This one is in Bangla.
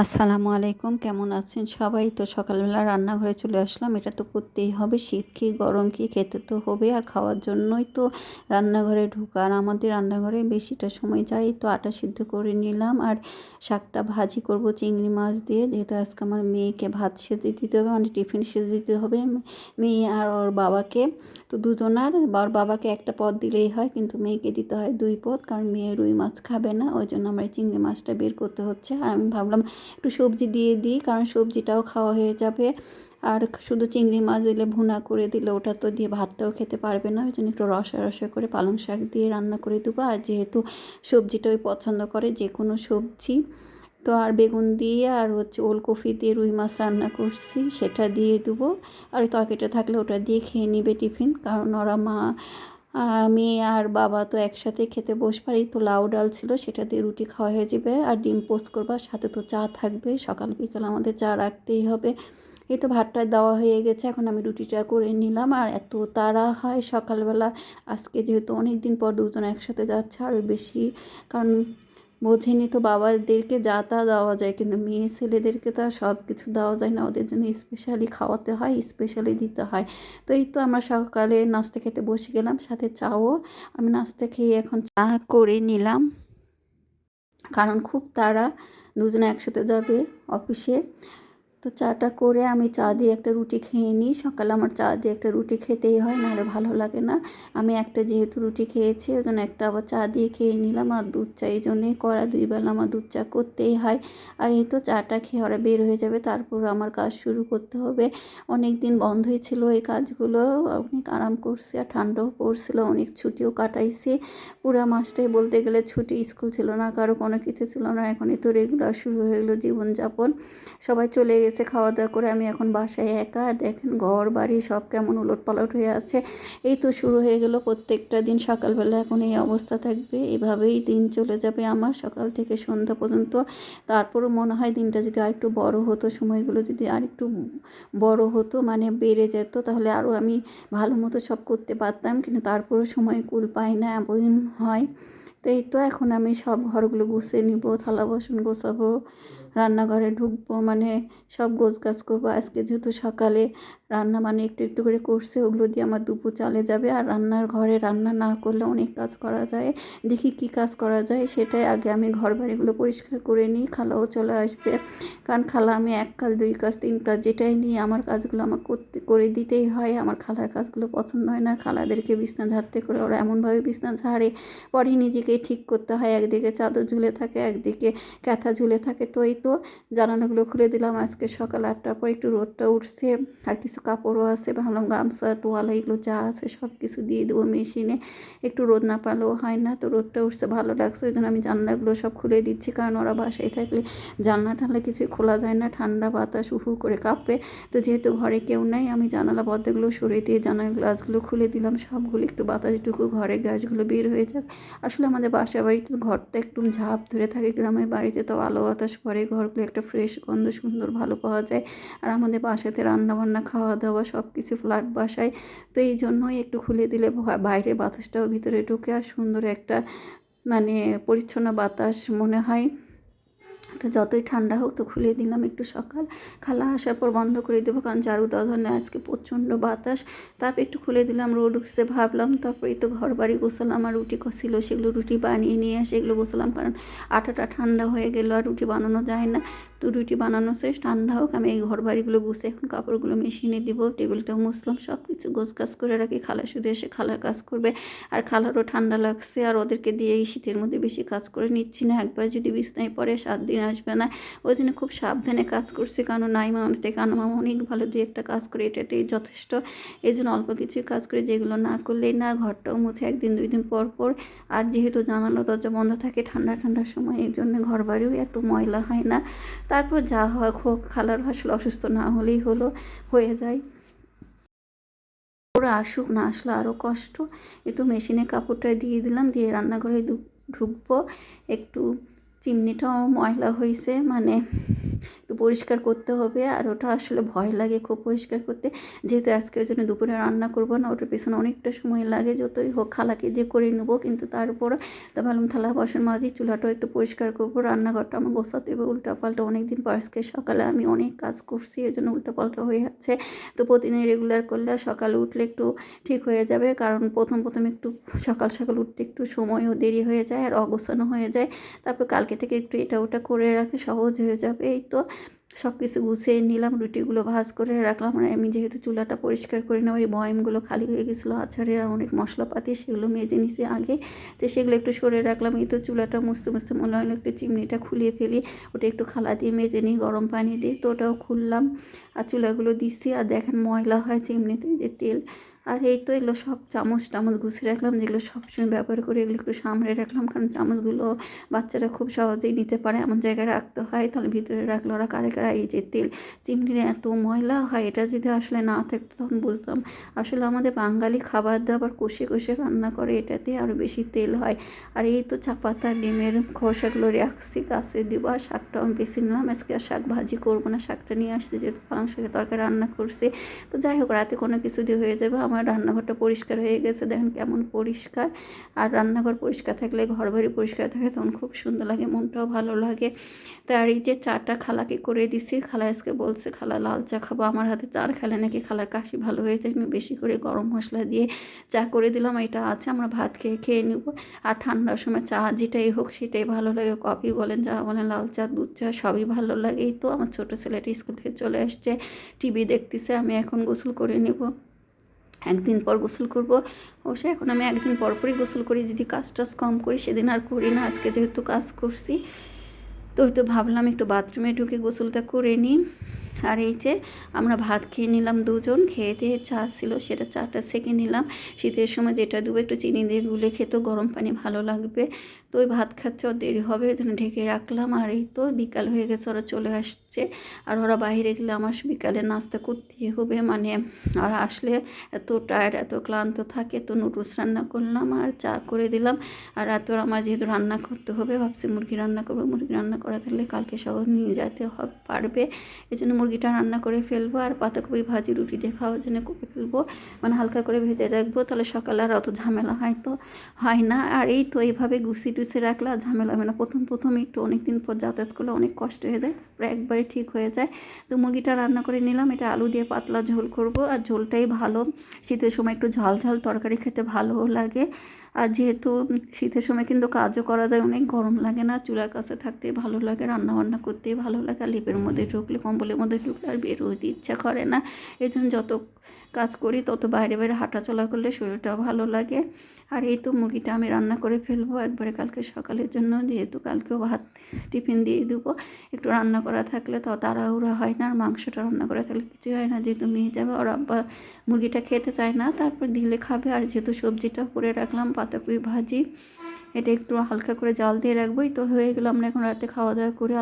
আসসালামু আলাইকুম, কেমন আছেন সবাই? তো সকালবেলা রান্নাঘরে চলে আসলাম। এটা তো করতেই হবে, শীত কি গরম কি, খেতে তো হবে আর খাওয়ার জন্যই তো রান্নাঘরে ঢুকা। আর আমাদের রান্নাঘরে বেশিটা সময় যাই তো আটা সিদ্ধ করে নিলাম। আর শাকটা ভাজি করব চিংড়ি মাছ দিয়ে, যেহেতু আজকে আমার মেয়েকে ভাত সেজে দিতে হবে মানে টিফিন সেজে দিতে হবে মেয়ে আর ওর বাবাকে। তো দুজনার ওর বাবাকে একটা পদ দিলেই হয়, কিন্তু মেয়েকে দিতে হয় দুই পদ, কারণ মেয়ে রুই মাছ খাবে না, ওই জন্য আমার চিংড়ি মাছটা বের করতে হচ্ছে। আর আমি ভাবলাম একটু সবজি দিয়ে দিই, কারণ সবজিটাও খাওয়া হয়ে যাবে। আর শুধু চিংড়ি মাছ দিলে ভুনা করে দিলে ওটা তো দিয়ে ভাতটাও খেতে পারবে না। ওই জন্য একটু রসা রসা করে পালং শাক দিয়ে রান্না করে দেবো। আর যেহেতু সবজিটাই পছন্দ করে যে কোনো সবজি, তো আর বেগুন দিয়ে আর হচ্ছে ওলকপি দিয়ে রুই মাছ রান্না করছি, সেটা দিয়ে দেবো। আর তরকারিটা থাকলে ওটা দিয়ে খেয়ে নিবে টিফিন, কারণ ওরা মা আমি আর বাবা তো একসাথে খেতে বস পারি তো লাউ ডাল ছিল, সেটা দিয়ে রুটি খাওয়া হয়ে যাবে। আর ডিম পোস্ট করবার সাথে তো চা থাকবে। সকাল বিকাল আমাদের চা রাখতেই হবে। এই তো ভাতটা দেওয়া হয়ে গেছে, এখন আমি রুটিটা করে নিলাম। আর এত তাড়া হয় সকালবেলা, আজকে যেহেতু অনেক দিন পর দুজন একসাথে যাচ্ছে আরও বেশি। কারণ বোঝেনি তো বাবাদেরকে যা তা দেওয়া যায়, কিন্তু মেয়ে ছেলেদেরকে তো আর সব কিছু দেওয়া যায় না, ওদের জন্য স্পেশালি খাওয়াতে হয় স্পেশালি দিতে হয়। তো এই তো আমরা সকালে নাস্তা খেতে বসে গেলাম, সাথে চাও। আমি নাস্তা খেয়ে এখন চা করে নিলাম। কারণ খুব তারা দুজনে একসাথে যাবে অফিসে। তো চাটা করে আমি চা দিয়ে একটা রুটি খেয়ে নিই। সকালে আমার চা দিয়ে একটা রুটি খেতেই হয়, নাহলে ভালো লাগে না। আমি একটা যেহেতু রুটি খেয়েছি ওই জন্য একটা আবার চা দিয়ে খেয়ে নিলাম। আর দুধ চা এই জন্যেই করা দুই বেলা আমার দুধ চা করতেই হয়। আর এই তো চাটা খেয়ে ওরা বের হয়ে যাবে, তারপর আমার কাজ শুরু করতে হবে। অনেক দিন বন্ধই ছিল এই কাজগুলো, অনেক আরাম করছি আর ঠান্ডাও পড়ছিল, অনেক ছুটিও কাটাইছি। পুরা মাসটাই বলতে গেলে ছুটি স্কুল ছিল না, কারও কোনো কিছু ছিল না। এখনই তো রেগুলার শুরু হয়ে গেলো জীবনযাপন। সবাই চলে গেছে এসে খাওয়া দাওয়া করে, আমি এখন বাসায় একা। দেখেন ঘর, বাড়ি সব কেমন উলট পালট হয়ে আছে। এই তো শুরু হয়ে গেল প্রত্যেকটা দিন। সকালবেলা এখন এই অবস্থা থাকবে। এভাবেই দিন চলে যাবে আমার সকাল থেকে সন্ধ্যা পর্যন্ত। তারপরও মনে হয় দিনটা যদি আরেকটু বড় হতো, সময়গুলো যদি আরেকটু বড় হতো মানে বেড়ে যেত, তাহলে আরও আমি ভালো মতো সব করতে পারতাম। কিন্তু তারপরও সময় কুল পাই না এমন হয়। তো এই তো এখন আমি সব ঘরগুলো গুছিয়ে নিব, থালা বাসন গোছাবো। রান্নাঘরে ঢুকবো মানে সব গোছ গাছ করব। আজকে যেহেতু সকালে রান্না মানে একটু একটু করে করছে, ওগুলো দিয়ে আমার দুপুর চালে যাবে। আর রান্নার ঘরে রান্না না করলে অনেক কাজ করা যায়। দেখি কি কাজ করা যায়, সেটাই আগে আমি ঘর বাড়িগুলো পরিষ্কার করে নিই, খালাও চলে আসবে। কারণ খালা আমি এক কাজ, দুই কাজ, তিন কাজ, যেটাই নিই আমার কাজগুলো আমার করতে, করে দিতেই হয়। আমার খালার কাজগুলো পছন্দ হয় না খালাদেরকে বিছনা ঝাড়তে করে ওরা এমনভাবে বিছনা ঝাড়ে। পরে নিজেকে ঠিক করতে হয়, একদিকে চাদর ঝুলে থাকে, একদিকে ক্যাথা ঝুলে থাকে। তো এই তো জানালাগুলো খুলে দিলাম। আজকে সকাল আটটার পর একটু রোদটা উঠছে। আর কিছু কাপড়ও আছে, ভাবলাম গামছা, তোয়ালা, এগুলো যা আছে সব কিছু দিয়ে দেবো মেশিনে। একটু রোদ না পালেও হয় না, তো রোদটা উঠছে, ভালো লাগছে। ওই জন্য আমি জানলাগুলো সব খুলে দিচ্ছি, কারণ ওরা বাসায় থাকলে জানলা টানলা কিছুই খোলা যায় না, ঠান্ডা বাতাস উহু করে কাঁপবে। তো যেহেতু ঘরে কেউ নাই, আমি জানালা পর্দাগুলো সরিয়ে দিয়ে জানালা গ্লাসগুলো খুলে দিলাম, সবগুলো একটু বাতাসটুকু ঘরের গ্যাসগুলো বের হয়ে যাক। আসলে আমাদের বাসা বাড়িতে ঘরটা একটু ঝাঁপ ধরে থাকে, গ্রামের বাড়িতে তো আলো বাতাস পরে ঘরগুলো একটা ফ্রেশ গন্ধ সুন্দর ভালো পাওয়া যায়। আর আমাদের বাসাতে রান্নাবান্না খাওয়া দাওয়া সব কিছু ফ্ল্যাট বাসায়। তো এই জন্যই একটু খুলে দিলে বাইরের বাতাসটাও ভিতরে ঢুকে আর সুন্দর একটা মানে পরিচ্ছন্ন বাতাস মনে হয়। তো যতই ঠান্ডা হোক তো খুলে দিলাম একটু সকাল। খালা আসার পর বন্ধ করে দেবো কারণ ঝাড়ু দেওয়া ধরনের আজকে প্রচণ্ড বাতাস। তারপর একটু খুলে দিলাম রোড উঠছে ভাবলাম, তারপরে তো ঘর বাড়ি গোছালাম আর রুটি ছিল সেগুলো রুটি বানিয়ে নিয়ে আসে এগুলো গোছালাম কারণ আটাটা ঠান্ডা হয়ে গেল আর রুটি বানানো যায় না। তো রুটি বানানো শেষ, ঠান্ডা হোক, আমি এই ঘর বাড়িগুলো গুছে এখন কাপড়গুলো মেশিনে দিব টেবিলটা মুছলাম সব কিছু গোছ কাজ করে রাখি, খালা শুধু এসে খালার কাজ করবে। আর খালারও ঠান্ডা লাগছে আর ওদেরকে দিয়ে এই শীতের মধ্যে বেশি কাজ করে নিচ্ছি না, একবার যদি বিছনায় পরে সাত দিন আসবে না। ওই জন্য খুব সাবধানে কাজ করছি। কারণ নাইমা থেকে মামা অনেক ভালো দুই একটা কাজ করে, এটাতেই যথেষ্ট। এই জন্য অল্প কিছু কাজ করে যেগুলো না করলেই না ঘরটাও মুছে একদিন দুই দিন পর পর। আর যেহেতু জানালো দরজা বন্ধ থাকে ঠান্ডা ঠান্ডার সময়, এই জন্য ঘর বাড়িও এত ময়লা হয় না। তারপর যা হয় হোক, খালার আসলে অসুস্থ না হলেই হলো, হয়ে যায়। ওরা আসুক, না আসলে আরও কষ্ট। এ তো মেশিনে কাপড়টা দিয়ে দিলাম, দিয়ে রান্নাঘরে ঢুকবো। একটু চিমনিটাও ময়লা হয়েছে মানে একটু পরিষ্কার করতে হবে আর ওটা আসলে ভয় লাগে খুব পরিষ্কার করতে। যেহেতু আজকে ওই জন্য দুপুরে রান্না করব না, ওটার পিছনে অনেকটা সময় লাগে, যতই হোক খালাকে দিয়ে করে নেব, কিন্তু তারপর তা ভাবলাম থালা বাসন মাজি, চুলাটাও একটু পরিষ্কার করব, রান্নাঘরটা আমার গোসাতে হবে উল্টা পাল্টা অনেক দিন পর আজকে সকালে আমি অনেক কাজ করছি এই জন্য উল্টা পাল্টা হয়ে যাচ্ছে। তো প্রতিদিন রেগুলার করলে সকালে উঠলে একটু ঠিক হয়ে যাবে, কারণ প্রথম প্রথম একটু সকাল সকাল উঠতে একটু সময়ও দেরি হয়ে যায় আর অগোছানো হয়ে যায়। তারপর কালকে থেকে একটু এটা ওটা করে রাখে, সহজ হয়ে যাবে। এই তো সব কিছু গুছিয়ে নিলাম, রুটিগুলো ভাজ করে রাখলাম। আর আমি যেহেতু চুলাটা পরিষ্কার করে নেওয়ার এই বয়ামগুলো খালি হয়ে গেছিল, আচারের আর অনেক মশলাপাতি, সেগুলো মেজে নিছি আগে। তো সেগুলো একটু সরে রাখলাম। এই তো চুলাটা মুছতে মুছতে মনে হলো একটু চিমনিটা খুলিয়ে ফেলি। ওটা একটু খালা দিয়ে মেজে নিই, গরম পানি দিয়ে। তো ওটাও খুললাম। আর চুলাগুলো দিচ্ছি। আর দেখেন ময়লা হয় চিমনিতে, যে তেল আর এই তো এগুলো সব চামচ টামচ গুছিয়ে রাখলাম, যেগুলো সবসময় ব্যবহার করে, এগুলো একটু সামনে রাখলাম, কারণ চামচগুলো বাচ্চারা খুব সহজেই নিতে পারে, এমন জায়গায় রাখতে হয়, তাহলে ভিতরে রাখলে ওরা কারে কারা, এই যে তেল চিমনির এত ময়লা হয়, এটা যদি আসলে না থাকতো তখন বুঝতাম। আসলে আমাদের বাঙালি খাবার দাবার কষে কষে রান্না করে, এটাতে আরও বেশি তেল হয়। আর এই তো চা পাতা ডিমের খোসাগুলো রাখছি গাছে দিব আর শাকটা আমি বেশি নিলাম, আজকে আর শাক ভাজি করব না, শাকটা নিয়ে আসতে যেহেতু পালং শাকের তরকারি রান্না করছি। তো যাই হোক, রাতে কোনো কিছু দিয়ে হয়ে যাবে আমার রান্নাঘরটা পরিষ্কার হয়ে গেছে। দেখেন কেমন পরিষ্কার। আর রান্নাঘর পরিষ্কার থাকলে ঘর বাড়ি পরিষ্কার থাকে তখন খুব সুন্দর লাগে, মনটাও ভালো লাগে। তার এই যে চাটা খালাকে করে দিছি, খালা আজকে বলছে, খালা, লাল চা খাব। আমার হাতে চার খেলে নাকি খালার কাশি ভালো হয়েছে কিন্তু বেশি করে গরম মশলা দিয়ে চা করে দিলাম, এটা আছে, আমরা ভাত খেয়ে খেয়ে নিব। আর ঠান্ডার সময় চা যেটাই হোক, সেটাই ভালো লাগে। কফি বলেন চা বলেন, লাল চা, দুধ চা, সবই ভালো লাগে। এই তো আমার ছোটো ছেলেটা স্কুল থেকে চলে আসছে, টিভি দেখতেছে, আমি এখন গোসল করে নেব। একদিন পর গোসল করব। অবশ্যই এখন আমি একদিন পর পরই গোসল করি, যদি কাজ টাজ কম করি, সেদিন আর করি না। আজকে যেহেতু কাজ করছি, তো হয়তো ভাবলাম একটু বাথরুমে ঢুকে গোসলটা করে নিই। আর এই যে আমরা ভাত খেয়ে নিলাম দুজন খেয়ে দিয়ে চা ছিল, সেটা চাটা সেকে নিলাম। শীতের সময় যেটা দেবো একটু চিনি দিয়ে গুলে খেতেও গরম পানি ভালো লাগবে। তো ওই ভাত খাচ্ছে, ওর দেরি হবে, ওই জন্য ঢেকে রাখলাম। আর এই তো বিকাল হয়ে গেছে, ওরা চলে আসছে। আর ওরা বাইরে গেলে আমার বিকালে নাস্তা করতেই হবে। মানে ওরা আসলে এত টায়ার্ড এত ক্লান্ত থাকে, তো নুডলস রান্না করলাম আর চা করে দিলাম। আর রাত আমার যেহেতু রান্না করতে হবে, ভাবছি মুরগি রান্না করব। মুরগি রান্না করা থাকলে কালকে সহজ নিয়ে যেতে পারবে। এই জন্য মুরগিটা রান্না করে ফেলব। আর পাতাকপি ভাজি, রুটি দিয়ে জন্য করে ফেলব। মানে হালকা করে ভেজে রাখব। তাহলে সকালে আর অত ঝামেলা হয় তো, হয় না। আর এই তো এইভাবে গুছি টুসি রাখলে আর ঝামেলা হবে না। প্রথম প্রথম একটু অনেক দিন পর যাতায়াত করলে অনেক কষ্ট হয়ে যায়, তারপরে একবারে ঠিক হয়ে যায়। তো মুরগিটা রান্না করে নিলাম, এটা আলু দিয়ে পাতলা ঝোল করব। আর ঝোলটাই ভালো, শীতের সময় একটু ঝাল ঝাল তরকারি খেতে ভালোও লাগে। আর যেহেতু শীতের সময় কিন্তু কাজও করা যায় অনেক গরম লাগে না চুলার কাছে থাকতে ভালো লাগে রান্না বান্না করতেই ভালো লাগে আর লিপের মধ্যে ঢুকলে কম্বলের মধ্যে ঢুকলে আর বের হইতে ইচ্ছা করে না। এই জন্য যত কাজ করি তত বাইরে বাইরে হাঁটাচলা করলে শরীরটাও ভালো লাগে। আর এই তো মুরগিটা আমি রান্না করে ফেলব একবারে কালকে সকালের জন্য যেহেতু কালকেও ভাত টিফিন দিয়ে দেবো। একটু রান্না করা থাকলে তাও তাড়াহুড়া হয় না আর মাংসটা রান্না করা থাকলে কিছু হয় না যেহেতু নিয়ে যাবে ওর আব্বা মুরগিটা খেতে চায় না তারপর দিলে খাবে। আর যেহেতু সবজিটা করে রাখলাম পাতাকপি ভাজি। এটা একটু হালকা করে জাল দিয়ে রাখবোই তো হয়ে গেলো, আমরা এখন রাতে খাওয়া দাওয়া করে